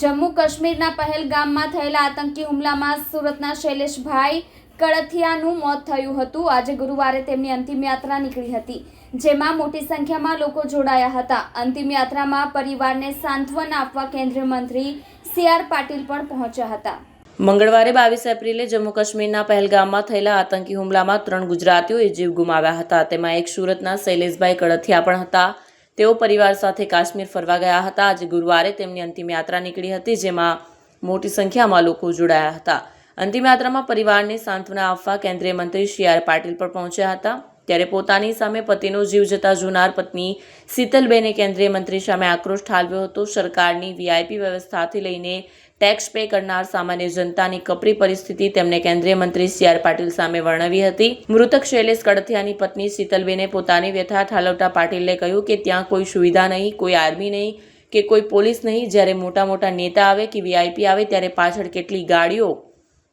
જમ્મુ કાશ્મીરના પહેલગામમાં થયેલા આતંકી હુમલામાં સુરતના શૈલેષભાઈ કળથિયાનું મોત થયું હતું. આજે ગુરુવારે તેમની અંતિમ યાત્રા નીકળી હતી, જેમાં મોટી સંખ્યામાં લોકો જોડાયા હતા. અંતિમ યાત્રામાં પરિવારને સાંત્વન આપવા કેન્દ્રીય મંત્રી સી આર પાટીલ પણ પહોંચ્યા હતા. મંગળવારે બાવીસ એપ્રિલે જમ્મુ કાશ્મીરના પહેલગામમાં થયેલા આતંકી હુમલામાં ત્રણ ગુજરાતીઓએ જીવ ગુમાવ્યા હતા. તેમાં એક સુરતના શૈલેષભાઈ કળથિયા પણ હતા. તેઓ પરિવાર સાથે કાશ્મીર ફરવા ગયા હતા. આજે ગુરુવારે તેમની અંતિમ યાત્રા નીકળી હતી, જેમાં મોટી સંખ્યામાં લોકો જોડાયા હતા. અંતિમ યાત્રામાં પરિવારને સાંત્વના આપવા કેન્દ્રીય મંત્રી સી આર પાટીલ પણ પહોંચ્યા હતા. ત્યારે પોતાની સામે પતિનો જીવ જતા જોનાર પત્ની શીતલબેને કેન્દ્રીય મંત્રી સામે આક્રોશ ઠાલવ્યો હતો. સરકારની વીઆઈપી વ્યવસ્થાથી લઈને ટેક્સ પે કરનાર સામાન્ય જનતાની કપરી પરિસ્થિતિ તેમને કેન્દ્રીય મંત્રી સી આર પાટીલ સામે વર્ણવી હતી. મૃતક શૈલેષ કડથિયાની પત્ની શીતલબેને પોતાની વ્યથા ઠાલવતા પાટીલે કહ્યું કે ત્યાં કોઈ સુવિધા નહીં, કોઈ આર્મી નહીં કે કોઈ પોલીસ નહીં. જ્યારે મોટા મોટા નેતા આવે કે વીઆઈપી આવે ત્યારે પાછળ કેટલી ગાડીઓ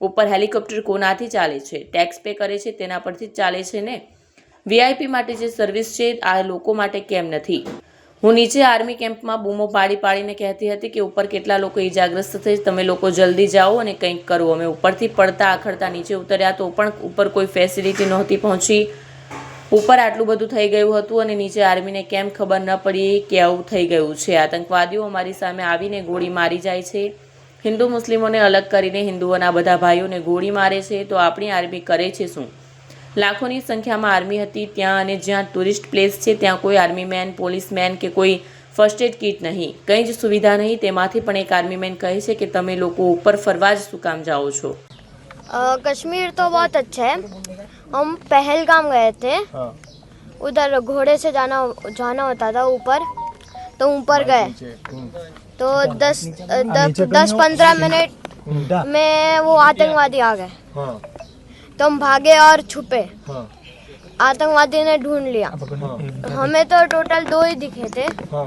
ઉપર હેલિકોપ્ટર કોનાથી ચાલે છે, ટેક્સ પે કરે છે, તેના પરથી જ ચાલે છે ને? વીઆઈપી માટે જે સર્વિસ છે, આ લોકો માટે કેમ નથી? હું નીચે આર્મી કેમ્પમાં બૂમો પાડી પાડીને કહેતી હતી કે ઉપર કેટલા લોકો ઈજાગ્રસ્ત થઈ, તમે લોકો જલ્દી જાઓ અને કંઈક કરો. અમે ઉપરથી પડતા, આખડતા, નીચે ઉતર્યા તો પણ ઉપર કોઈ ફેસિલિટી નહોતી પહોંચી. ઉપર આટલું બધું થઈ ગયું હતું અને નીચે આર્મીને કેમ ખબર ન પડી કે આવું થઈ ગયું છે. આતંકવાદીઓ અમારી સામે આવીને ગોળી મારી જાય છે. હિન્દુ મુસ્લિમોને અલગ કરીને હિન્દુઓના બધા ભાઈઓને ગોળી મારે છે. તો આપણી આર્મી કરે છે શું? લાખોની સંખ્યામાં આર્મી હતી ત્યાં અને જ્યાં ટુરિસ્ટ પ્લેસ છે ત્યાં કોઈ આર્મીમેન પોલીસમેન કે કોઈ ફર્સ્ટ એડ કિટ નહીં કંઈ જ સુવિધા નહીં તેમાંથી પણ એક આર્મીમેન કહે છે કે તમે લોકો ઉપર ફરવા જ શું કામ જાઓ છો अ, कश्मीर तो बहुत अच्छा है हम पहलगाम गए थे हाँ उधर घोड़े से जाना जाना होता था ऊपर तो ऊपर गए नीचे हम्म, तो दस दस दस पंद्रह मिनट में वो आतंकवादी आ गए हाँ तो हम भागे और छुपे। हाँ। आतंकवादी ने ढूंढ लिया। हाँ। हमें तो टोटल दो ही दिखे थे। हाँ।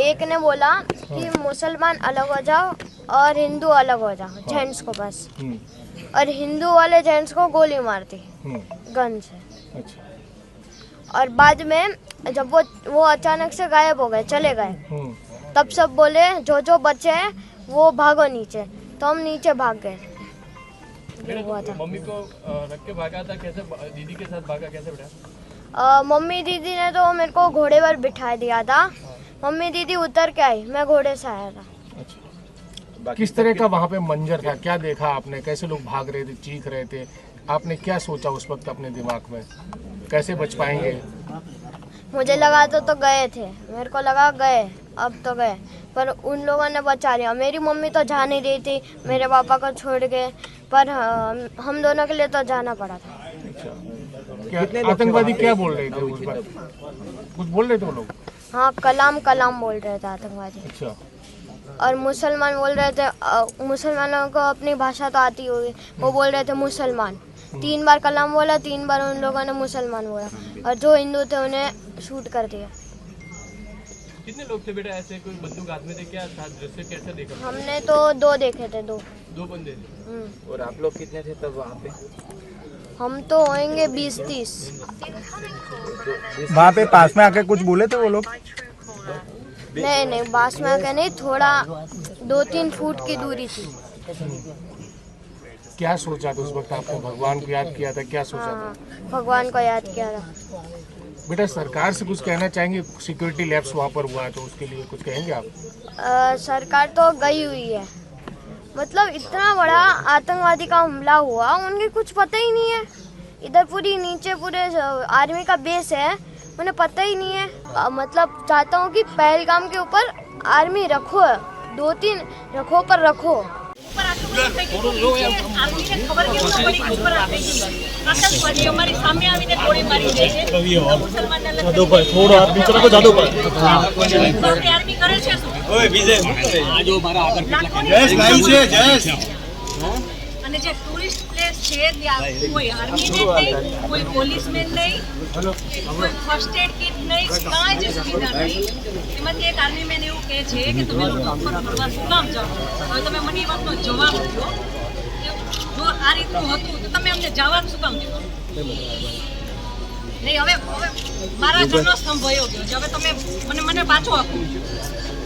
एक ने बोला कि मुसलमान अलग हो जाओ और हिंदू अलग हो जाओ जेंट्स को बस। हम्म, और हिंदू वाले जेंट्स को गोली मारती हम्म, गन से। अच्छा। और बाद में जब वो वो अचानक से गायब हो गए चले गए। हम्म, तब सब बोले जो जो बचे हैं वो भागो नीचे। तो हम नीचे भाग गए। हुआ था। मम्मी को रख के भागा था कैसे दीदी के साथ भागा कैसे बेटा? मम्मी दीदी ने तो मेरे को घोड़े पर बिठा दिया था। मम्मी दीदी उतर के आई मैं घोड़े से आया था। अच्छा। किस तरह का वहाँ पे मंजर था? क्या देखा आपने? कैसे लोग भाग रहे थे चीख रहे थे? आपने क्या सोचा उस वक्त अपने दिमाग में? कैसे बच पाएँगे? मुझे लगा तो तो गए थे। मेरे को लगा गए अब तो गए। पर उन लोगों ने बचा लिया। मेरी मम्मी तो जा नहीं रही थी मेरे पापा को छोड़ के पर हम हम दोनों के लिए तो जाना पड़ा था। क्या आतंकवादी क्या बोल रहे थे उस कुछ बोल रहे थे वो लोग? हाँ कलाम कलाम बोल रहे थे आतंकवादी। अच्छा। और मुसलमान बोल रहे थे मुसलमानों को अपनी भाषा तो आती होगी। वो बोल रहे थे मुसलमान। तीन बार कलाम बोला तीन बार उन लोगों ने मुसलमान बोला। और जो हिंदू थे उन्हें शूट कर दिया। कितने लोग थे बेटा ऐसे कोई बंदूक हाथ में थे क्या? था दृश्य कैसे देखा? हमने तो दो देखे थे दो। दो बंदे थे? हम्म। और आप लोग कितने थे तब वहाँ पे? हम तो होंगे बीस तीस वहाँ पे पास में आके कुछ बोले थे वो लोग? नहीं नहीं बास में आके नहीं थोड़ा दो तीन फुट की दूरी थी। क्या सोचा था उस वक्त आपने? भगवान को याद किया था क्या सोचा था? हाँ भगवान को याद किया था। बेटा सरकार से कुछ कहना चाहेंगे? सिक्योरिटी लैब्स वहाँ पर हुआ है तो उसके लिए कुछ कहेंगे आप? अ, सरकार तो गई हुई है। मतलब इतना बड़ा आतंकवादी का हमला हुआ उनके कुछ पता ही नहीं है। इधर पूरी नीचे पूरे आर्मी का बेस है उन्हें पता ही नहीं है। मतलब चाहता हूँ कि पहलगाम के ऊपर आर्मी रखो दो तीन रखो पर रखो। આ મારી. થોડો હાથ નીચે રાખો જાદો પર તો આપણી આર્મી કરે છે શું અને જે ટુરિસ્ટ પ્લેસ છે ત્યાં કોઈ આર્મીમેન નહીં કોઈ પોલીસમેન નહીં કોઈ ફર્સ્ટ એડ કિટ નહીં કાંઈ જ સુવિધા નહીં. એમાંથી એક આર્મીમેન એવું કહે છે કે તમે લોકો ઉપર ફરવા શું કામ જાઓ? હવે તમે મને એ વાતનો જવાબ આપો. જો આ રીતનું હતું તો તમે અમને જવાબ શું કામ દીધો? નહીં હવે હવે મારા જન્મ સ્તંભ ભયો ગયો છે. હવે તમે મને મને પાછો આપો.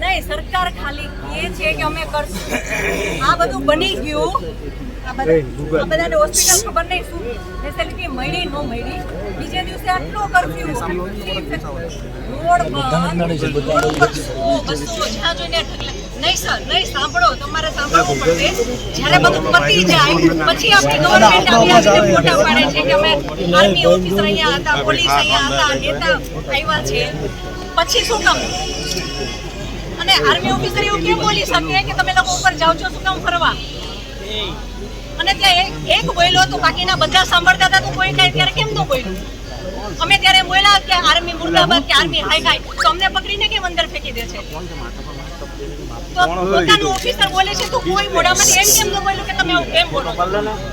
નહીં સરકાર ખાલી એ છે કે અમે કરશું. આ બધું બની ગયું. આ બધાને હોસ્પિટલ ખબર નહીં શું ફેસિલિટી મળી ન મળી. બીજે દિવસે આટલો કરફ્યુ રોડ બંધ. જોઈને નહીં સર નહીં સાંભળો તમારે સાંભળવું પડશે. જ્યારે બધું પતી જાય પછી આપણી ગવર્મેન્ટ આવી ફોટા પાડે છે કે અમે આર્મી ઓફિસર અહીંયા હતા પોલીસ અહીંયા હતા નેતા આવ્યા છે. પછી શું કામ? અને આર્મી ઓફિસર એવું કેમ બોલી શકે કે તમે લોકો ઉપર જાઓ છો? શું કામ ફરવા? અને ત્યાં એક- બોલ્યો તો બાકીના બધા સાંભળતા હતા તો કોઈ કાંઈ ત્યારે કેમ ન બોલ્યું? અમે ત્યારે બોલ્યા કે આર્મી મુર્દાબાદ કે આર્મી હાય હાય તો અમને પકડીને કેમ અંદર ફેંકી દે છે? તો પોતાનું ઓફિસર બોલે છે તો કોઈ મોઢામાંથી એમ કેમ ન બોલ્યું કે તમે કેમ બોલો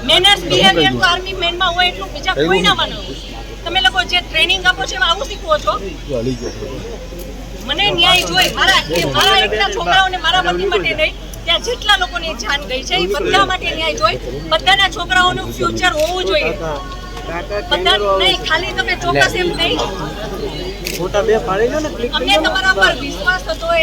મેનર્સ બિહેવિયર તો આર્મી મેનમાં હોય એટલું બીજા કોઈ ના માનો. તમે લોકો જે ટ્રેનિંગ આપો છો એમાં આવું શીખવો છો? મને ન્યાય જોઈ મારા મારા એકના છોકરાઓને મારા પતિ માટે નહીં. ત્યાં જેટલા લોકોની જાન ગઈ છે એ બધા માટે ન્યાય જોઈ બધાના છોકરાઓનું ફ્યુચર હોવું જોઈએ. બધા નહીં ખાલી તમે ચોક્કસ એમ નહીં. ફોટા બે પાડી લો ને અમને તમારા પર વિશ્વાસ હતો